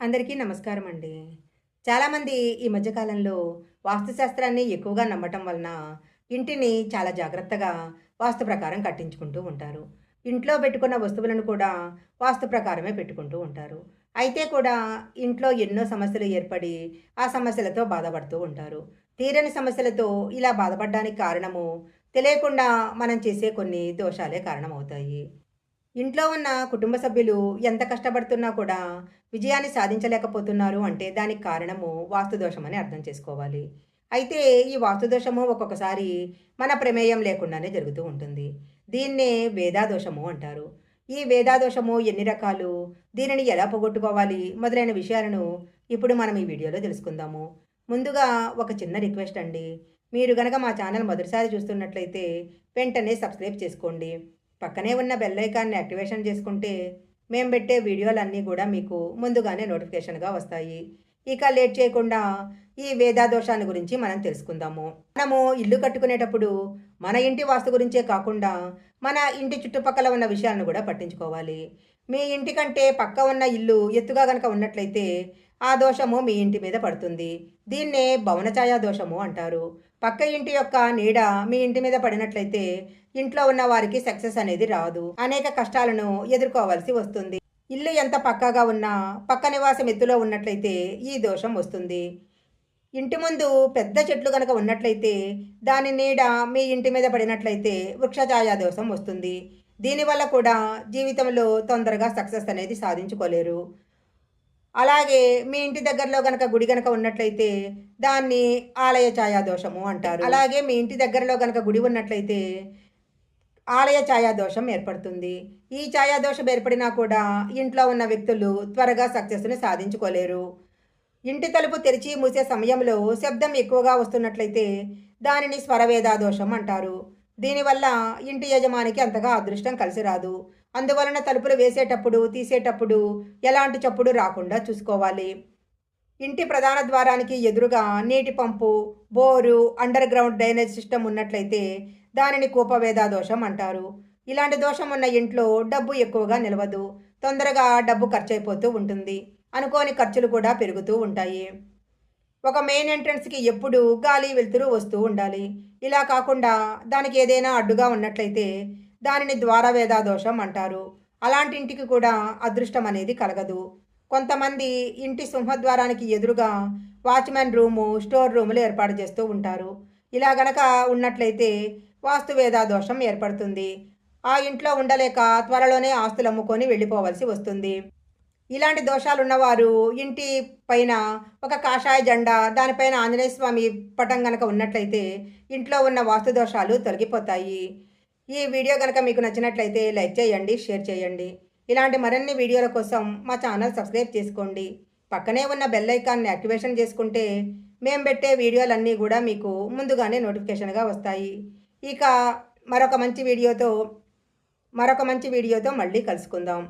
అందరికీ నమస్కారం అండి చాలామంది ఈ మధ్యకాలంలో వాస్తుశాస్త్రాన్ని ఎక్కువగా నమ్మటం వలన ఇంటిని చాలా జాగ్రత్తగా వాస్తు ప్రకారం కట్టించుకుంటూ ఉంటారు. ఇంట్లో పెట్టుకున్న వస్తువులను కూడా వాస్తు ప్రకారమే పెట్టుకుంటూ ఉంటారు. అయితే కూడా ఇంట్లో ఎన్నో సమస్యలు ఏర్పడి ఆ సమస్యలతో బాధపడుతూ ఉంటారు. తీరని సమస్యలతో ఇలా బాధపడడానికి కారణము తెలియకుండా మనం చేసే కొన్ని దోషాలే కారణమవుతాయి. ఇంట్లో ఉన్న కుటుంబ సభ్యులు ఎంత కష్టపడుతున్నా కూడా విజయాన్ని సాధించలేకపోతున్నారు అంటే దానికి కారణము వాస్తు దోషమని అర్థం చేసుకోవాలి. అయితే ఈ వాస్తు దోషము ఒక్కొక్కసారి మన ప్రమేయం లేకుండానే జరుగుతూ ఉంటుంది. దీన్నే వేదాదోషము అంటారు. ఈ వేదాదోషము ఎన్ని రకాలు? దీనిని ఎలా పోగొట్టుకోవాలి? మొదలైన విషయాలను ఇప్పుడు మనం ఈ వీడియోలో తెలుసుకుందాము. ముందుగా ఒక చిన్న రిక్వెస్ట్ అండి. మీరు గనక మా ఛానల్ మొదటిసారి చూస్తున్నట్లయితే వెంటనే సబ్స్క్రైబ్ చేసుకోండి. పక్కనే ఉన్న బెల్ ఐకాన్ని యాక్టివేషన్ చేసుకుంటే మేము పెట్టే వీడియోలన్నీ కూడా మీకు ముందుగానే నోటిఫికేషన్గా వస్తాయి. ఇక లేట్ చేయకుండా ఈ వేదాదోషాన్ని గురించి మనం తెలుసుకుందాము. మనము ఇల్లు కట్టుకునేటప్పుడు మన ఇంటి వాస్తు గురించే కాకుండా మన ఇంటి చుట్టుపక్కల ఉన్న విషయాలను కూడా పట్టించుకోవాలి. మీ ఇంటి కంటే పక్క ఉన్న ఇల్లు ఎత్తుగా కనుక ఉన్నట్లయితే ఆ దోషము మీ ఇంటి మీద పడుతుంది. దీన్నే భవనఛాయా దోషము అంటారు. పక్క ఇంటి యొక్క నీడ మీ ఇంటి మీద పడినట్లయితే ఇంట్లో ఉన్న వారికి సక్సెస్ అనేది రాదు. అనేక కష్టాలను ఎదుర్కోవాల్సి వస్తుంది. ఇల్లు ఎంత పక్కాగా ఉన్నా పక్క నివాసం ఎత్తులో ఉన్నట్లయితే ఈ దోషం వస్తుంది. ఇంటి ముందు పెద్ద చెట్లు కనుక ఉన్నట్లయితే దాని నీడ మీ ఇంటి మీద పడినట్లయితే వృక్షఛాయా దోషం వస్తుంది. దీనివల్ల కూడా జీవితంలో తొందరగా సక్సెస్ అనేది సాధించుకోలేరు. అలాగే మీ ఇంటి దగ్గరలో గనక గుడి గనక ఉన్నట్లయితే దాన్ని ఆలయ ఛాయాదోషము అంటారు. అలాగే మీ ఇంటి దగ్గరలో గనక గుడి ఉన్నట్లయితే ఆలయ ఛాయాదోషం ఏర్పడుతుంది. ఈ ఛాయాదోషం ఏర్పడినా కూడా ఇంట్లో ఉన్న వ్యక్తులు త్వరగా సక్సెస్ని సాధించుకోలేరు. ఇంటి తలుపు తెరిచి మూసే సమయంలో శబ్దం ఎక్కువగా వస్తున్నట్లయితే దానిని స్వరవేదాదోషం అంటారు. దీనివల్ల ఇంటి యజమానికి అంతగా అదృష్టం కలిసి రాదు. అందువలన తలుపులు వేసేటప్పుడు తీసేటప్పుడు ఎలాంటి చప్పుడు రాకుండా చూసుకోవాలి. ఇంటి ప్రధాన ద్వారానికి ఎదురుగా నీటి పంపు bore underground drainage system ఉన్నట్లయితే దానిని కూపవేదా దోషం అంటారు. ఇలాంటి దోషం ఉన్న ఇంట్లో డబ్బు ఎక్కువగా నిలవదు. తొందరగా డబ్బు ఖర్చు అయిపోతూ ఉంటుంది. అనుకోని ఖర్చులు కూడా పెరుగుతూ ఉంటాయి. ఒక మెయిన్ ఎంట్రన్స్కి ఎప్పుడు గాలి వెలుతురు వస్తూ ఉండాలి. ఇలా కాకుండా దానికి ఏదైనా అడ్డుగా ఉన్నట్లయితే దానిని ద్వారవేదా దోషం అంటారు. అలాంటి ఇంటికి కూడా అదృష్టం అనేది కలగదు. కొంతమంది ఇంటి సింహద్వారానికి ఎదురుగా వాచ్మెన్ రూము స్టోర్ రూములు ఏర్పాటు చేస్తూ ఉంటారు. ఇలా గనక ఉన్నట్లయితే వాస్తువేదా దోషం ఏర్పడుతుంది. ఆ ఇంట్లో ఉండలేక త్వరలోనే ఆస్తులు అమ్ముకొని వెళ్ళిపోవలసి వస్తుంది. ఇలాంటి దోషాలు ఉన్నవారు ఇంటి పైన ఒక కాషాయ జెండా దానిపైన ఆంజనేయ స్వామి పటం గనక ఉన్నట్లయితే ఇంట్లో ఉన్న వాస్తు దోషాలు తొలగిపోతాయి. ఈ వీడియో కనుక మీకు నచ్చినట్లయితే లైక్ చేయండి షేర్ చేయండి. ఇలాంటి మరిన్ని వీడియోల కోసం మా ఛానల్ సబ్స్క్రైబ్ చేసుకోండి. పక్కనే ఉన్న బెల్ ఐకాన్ని యాక్టివేషన్ చేసుకుంటే మేము పెట్టే వీడియోలన్నీ కూడా మీకు ముందుగానే నోటిఫికేషన్గా వస్తాయి. ఇక మరొక మంచి వీడియోతో మరొక మంచి వీడియోతో మళ్ళీ కలుసుకుందాం.